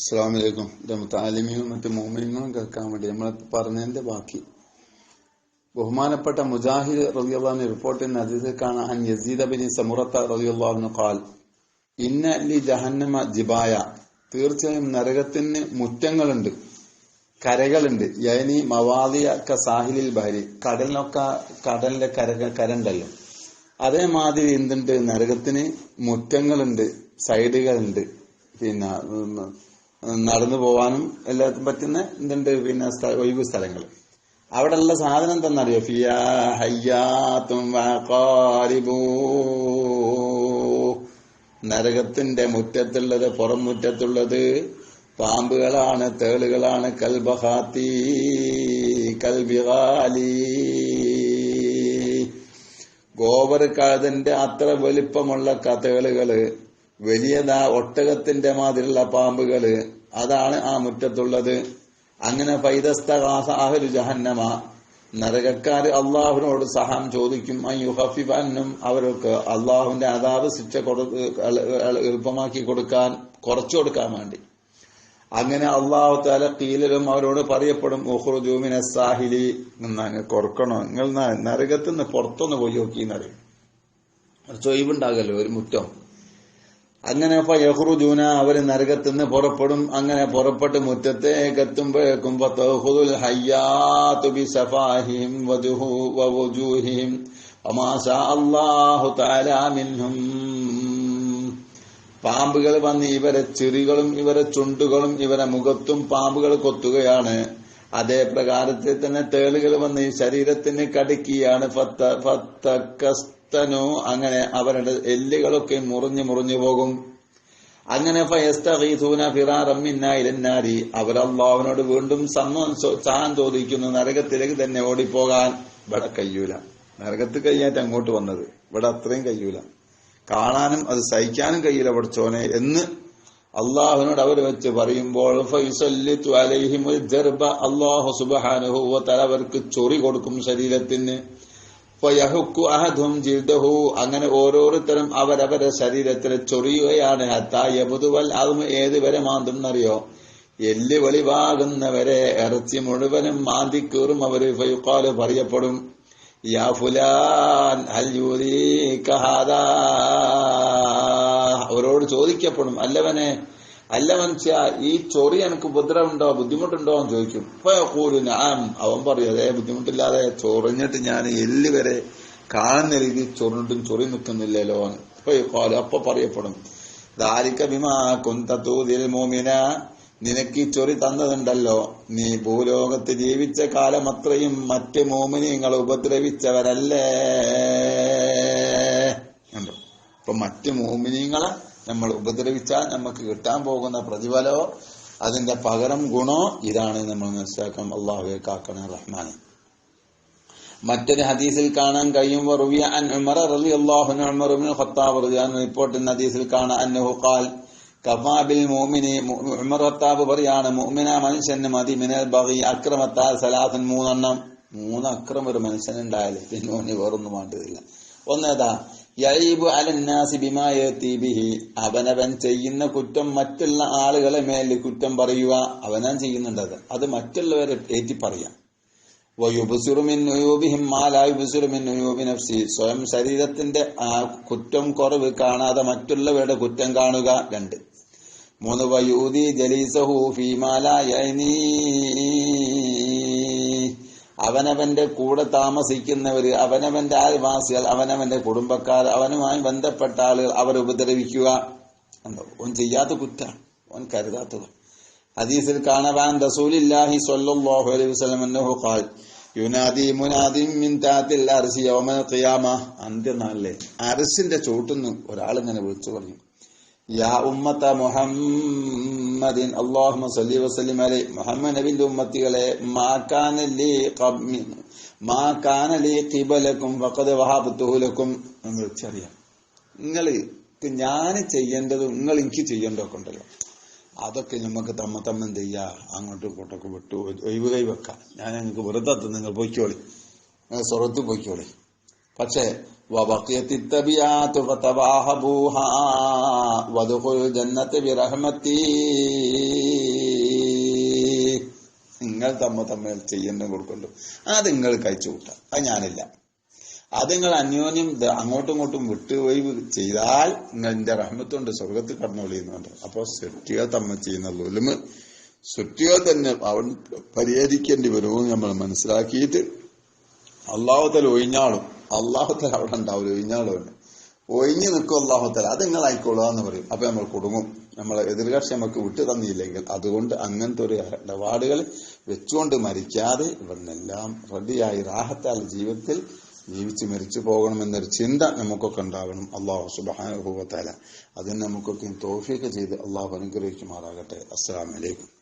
അസ്സാം വലൈക്കും താലിമിയും മറ്റു മോമിനിങ്ങളും കേൾക്കാൻ വേണ്ടി നമ്മൾ പറഞ്ഞതിന്റെ ബാക്കി. ബഹുമാനപ്പെട്ട മുജാഹിദ് റബിയുള്ളാഹിന് റിപ്പോർട്ട് ചെയ്യുന്ന അതിഥി കാണാൻ യസീദ ബിൻ സമുറത്ത റബിയുള്ളാഹിന് ഖാൽ ഇന്ന ലി ജഹന്നമ ജിബായ. തീർച്ചയായും നരകത്തിന് മുറ്റങ്ങളുണ്ട് കരകളുണ്ട്. യനി മവാദിയ ക സാഹിലിൽ ബഹരി കടലിനൊക്കെ കടലിന്റെ കര കരണ്ടല്ലോ. അതേമാതിരി എന്തുണ്ട്? നരകത്തിന് മുറ്റങ്ങളുണ്ട് സൈഡുകളുണ്ട്. പിന്നെ നടന്നു പോവാനും എല്ലാവർക്കും പറ്റുന്ന എന്തുണ്ട്? പിന്നെ ഒഴിവ് സ്ഥലങ്ങൾ. അവിടെ ഉള്ള സാധനം എന്തെന്നറിയോ ഫിയാ ഹയ്യാത്തും. നരകത്തിന്റെ മുറ്റത്തുള്ളത് പുറം മുറ്റത്തുള്ളത് പാമ്പുകളാണ് തേളുകളാണ്. കൽബഹാത്തി കൽബിഹാലി ഗോവർ കഴുതന്റെ അത്ര വലിപ്പമുള്ള കഥകളുകൾ വലിയതാ ഒട്ടകത്തിന്റെ മാതിരിയുള്ള പാമ്പുകൾ. അതാണ് ആ മുറ്റത്തുള്ളത്. അങ്ങനെ പൈതസ്തഹാഹരു ജഹന്നമ. നരകക്കാർ അള്ളാഹുവിനോട് സഹാം ചോദിക്കും അയ്യുഹഫിബന്നും അവർക്ക് അള്ളാഹുവിന്റെ അതാവ് ശിക്ഷ എളുപ്പമാക്കി കൊടുക്കാൻ കുറച്ചു കൊടുക്കാൻ വേണ്ടി. അങ്ങനെ അള്ളാഹു താല കീലരും അവരോട് പറയപ്പെടും ഉഹ്റുജൂമിന സാഹിലി. എന്നങ്ങ് കുറക്കണോ? നിങ്ങൾ നരകത്തിന് നരകത്തുനിന്ന് പുറത്തൊന്ന് പോയി നോക്കിന്നറിയും. ചൊയ്വുണ്ടാകല്ലോ ഒരു മുറ്റം. അങ്ങനെ യഹ്റുജൂന അവർ നരകത്തുനിന്ന് പുറപ്പെടും. അങ്ങനെ പുറപ്പെട്ട് മുറ്റത്തേക്ക് എത്തുമ്പോഴേക്കും ഫതഖുദുൽ ഹയ്യാതു ബിസഫാഹിഹിം വജുഹു വവുജൂഹിഹിം വമാ ശാ അല്ലാഹു തആല മിൻഹും. പാമ്പുകൾ വന്ന് ഇവരെ ചിറികളും ഇവരെ ചുണ്ടുകളും ഇവരെ മുഖത്തും പാമ്പുകൾ കൊത്തുകയാണ്. അതേ പ്രകാരത്തിൽ തന്നെ തേളുകൾ വന്ന് ഈ ശരീരത്തിന് കടുക്കിയാണ് ഫത്ത- ഫത്തക്കസ്തനു അങ്ങനെ അവരുടെ എല്ലുകളൊക്കെ മുറിഞ്ഞു മുറിഞ്ഞു പോകും. അങ്ങനെ ഫയസ്തൂന ഫിറാറം അവരല്ലാവിനോട് വീണ്ടും സമ്മതം ചാൻ ചോദിക്കുന്നു നരകത്തിലേക്ക് തന്നെ ഓടിപ്പോകാൻ. ഇവിടെ കഴിയൂല നരകത്ത് കഴിഞ്ഞായിട്ട് അങ്ങോട്ട് വന്നത്. ഇവിടെ അത്രയും കഴിയൂല കാണാനും അത് സഹിക്കാനും കഴിയില്ല പഠിച്ചോനെ എന്ന് അള്ളാഹുവിനോട് അവർ വെച്ച് പറയുമ്പോൾ അള്ളാഹു സുബ്ഹാനഹു തലവർക്ക് ചൊറി കൊടുക്കും ശരീരത്തിന്. ഫയഹുക്കു അഹദും ജിൽദഹു. അങ്ങനെ ഓരോരുത്തരും അവരവരെ ശരീരത്തിൽ ചൊറിയുകയാണ്. ഹത്താ യബുദുവൽ അതും ഏത് വരെ മാന്തും എന്നറിയോ എല്ല് വെളിവാകുന്നവരെ ഇറച്ചി മുഴുവനും മാന്തിക്കീറും അവർ. ഫയുക്കാൽ പറയപ്പെടും. യാ ഫുലാൻ അവരോട് ചോദിക്കപ്പെടും. അല്ലവനെ അല്ലവൻ ഈ ചൊറി എനിക്ക് ഉപദ്രവമുണ്ടോ ബുദ്ധിമുട്ടുണ്ടോ എന്ന് ചോദിക്കും. ഫയഖൂലു നഅം. അവൻ പറയും അതേ ബുദ്ധിമുട്ടില്ലാതെ ചൊറിഞ്ഞിട്ട് ഞാൻ എല്ല് വരെ കാണുന്ന രീതിയിൽ ചൊറിഞ്ഞിട്ടും ചൊറി നിൽക്കുന്നില്ലല്ലോ എന്ന് ഫയഖാലു അപ്പൊ പറയപ്പെടും. ദാരിക ബിമാ കുന്ത തൂദിൽ മോമിന. നിനക്ക് ഈ ചൊറി തന്നതുണ്ടല്ലോ. നീ ഭൂലോകത്ത് ജീവിച്ച കാലം അത്രയും മറ്റ് മോമിനിങ്ങൾ ഉപദ്രവിച്ചവരല്ലേ? കണ്ടോ അപ്പൊ മറ്റ് മോമിനിങ്ങളെ നമ്മൾ ഉപദ്രവിച്ചാൽ നമുക്ക് കിട്ടാൻ പോകുന്ന പ്രതിഫലോ അതിന്റെ പകരം ഗുണോ ഇതാണ് നമ്മൾ മനസ്സിലാക്കാം അള്ളാഹുവെ കാക്കണ റഹ്മാനെ. മറ്റൊരു ഹദീസിൽ കാണാൻ കഴിയും റുവിയ അൻ ഉമർ റളിയല്ലാഹു അൻഹു ഉമർ ഖത്താബ് റളിയല്ലാഹു റിപ്പോർട്ട് ചെയ്യുന്ന ഹദീസിൽ കാണാൻ അന്നഹു ഖാൽ കഫാ ബിൽ മുഅ്മിനി ഉമർ ഖത്താബ് പറയാണ് മുഅ്മിന മനുഷ്യന് മതി മിനൽ ബഗി അക്രമത്താൽ സലാസൻ മൂന്നെണ്ണം. മൂന്ന് അക്രമം ഒരു മനുഷ്യനുണ്ടായാലും പിന്നെ ഓന് വേറൊന്നും വേണ്ടതില്ല. ഒന്നേതാ യൈബു അലന്നാസി ബിമാ യഅതി അവനവൻ ചെയ്യുന്ന കുറ്റം മറ്റുള്ള ആളുകളെ മേൽ കുറ്റം പറയുക. അവനാൻ ചെയ്യുന്നുണ്ടത് അത്. മറ്റുള്ളവരെ ഏറ്റി പറയാം സ്വയം ശരീരത്തിന്റെ ആ കുറ്റം കുറവ് കാണാതെ മറ്റുള്ളവരുടെ കുറ്റം കാണുക. രണ്ട്. മൂന്ന് വയൂതി ജലീസഹു ഫീമാലി അവനവന്റെ കൂടെ താമസിക്കുന്നവർ അവനവന്റെ അയൽവാസികൾ അവനവന്റെ കുടുംബക്കാർ അവനുമായി ബന്ധപ്പെട്ട ആളുകൾ അവരെ ഉപദ്രവിക്കുക. എന്തോ ഓൻ ചെയ്യാത്ത കുറ്റാണ്. ഓൻ കരുതാത്തത്. ഹദീസിൽ കാണവാൻ റസൂലില്ലാഹി സ്വല്ലല്ലാഹു അലൈഹി വസല്ലം അന്നഹു ഖാൽ യുനാദി മുനാദി മിൻ താത്തിൽ അർശി യൗമൽ ഖിയാമ. അന്ത്യനാളിലെ അർശിന്റെ ചോട്ടുന്ന് ഒരാൾ ഇങ്ങനെ വിളിച്ചു പറഞ്ഞു. യാ മുഹമ്മദിൻ മുഹമ്മദ് ഉമ്മത്തികളെ എന്ന് നിങ്ങൾ ഞാൻ ചെയ്യേണ്ടത് നിങ്ങൾ എനിക്ക് ചെയ്യേണ്ടതൊക്കെ ഉണ്ടല്ലോ. അതൊക്കെ നമുക്ക് തമ്മ തമ്മ എന്ത് ചെയ്യാ? അങ്ങോട്ടും ഇങ്ങോട്ടൊക്കെ വിട്ടു ഒഴിവ് കൈ വെക്കാം ഞാൻ നിങ്ങൾക്ക് വെറുതെ നിങ്ങൾ പോയിക്കോളി. സ്വർഗത്ത് പൊയ്ക്കോളി. പക്ഷേ നിങ്ങൾ തമ്മ തമ്മിൽ ചെയ്യുന്ന കൊടുക്കുള്ളൂ അത് നിങ്ങൾ കഴിച്ചുകൂട്ട. അത് ഞാനില്ല. അത് നിങ്ങൾ അന്യോന്യം അങ്ങോട്ടും ഇങ്ങോട്ടും വിട്ടുപോയി ചെയ്താൽ നിങ്ങൾ എന്റെ റഹ്മത്തുണ്ട് സ്വർഗത്തിൽ കടന്നുകൊള്ളിയുന്നുണ്ട് അപ്പോൾ സൃഷ്ടിയോ തമ്മ ചെയ്യുന്ന ലുലുമ് സൃഷ്ടിയോ തന്നെ അവൻ പരിഹരിക്കേണ്ടി വരുമെന്ന് നമ്മൾ മനസ്സിലാക്കിയിട്ട് അള്ളാഹുതൽ ഒഴിഞ്ഞാളും അള്ളാഹുത്തല അവിടെ ഉണ്ടാവില്ല ഒഴിഞ്ഞാളും ഒഴിഞ്ഞു നിൽക്കും അള്ളാഹുത്തല. അത് നിങ്ങൾ ആയിക്കോളുക എന്ന് പറയും. അപ്പൊ നമ്മൾ കുടുങ്ങും. നമ്മളെ എതിർകക്ഷി നമുക്ക് വിട്ടു തന്നിയില്ലെങ്കിൽ അതുകൊണ്ട് അങ്ങനത്തെ ഒരു ഇടപാടുകൾ വെച്ചുകൊണ്ട് മരിക്കാതെ ഇവന്നെല്ലാം റെഡിയായി റാഹത്താൽ ജീവിതത്തിൽ ജീവിച്ച് മരിച്ചു പോകണമെന്നൊരു ചിന്ത നമുക്കൊക്കെ ഉണ്ടാകണം അള്ളാഹു സുബാനുഭവത്താല അതിന് നമുക്കൊക്കെ തോഫിയൊക്കെ ചെയ്ത് അള്ളാഹു അനുഗ്രഹിക്കുമാറാകട്ടെ. അസ്സാം വലൈക്കും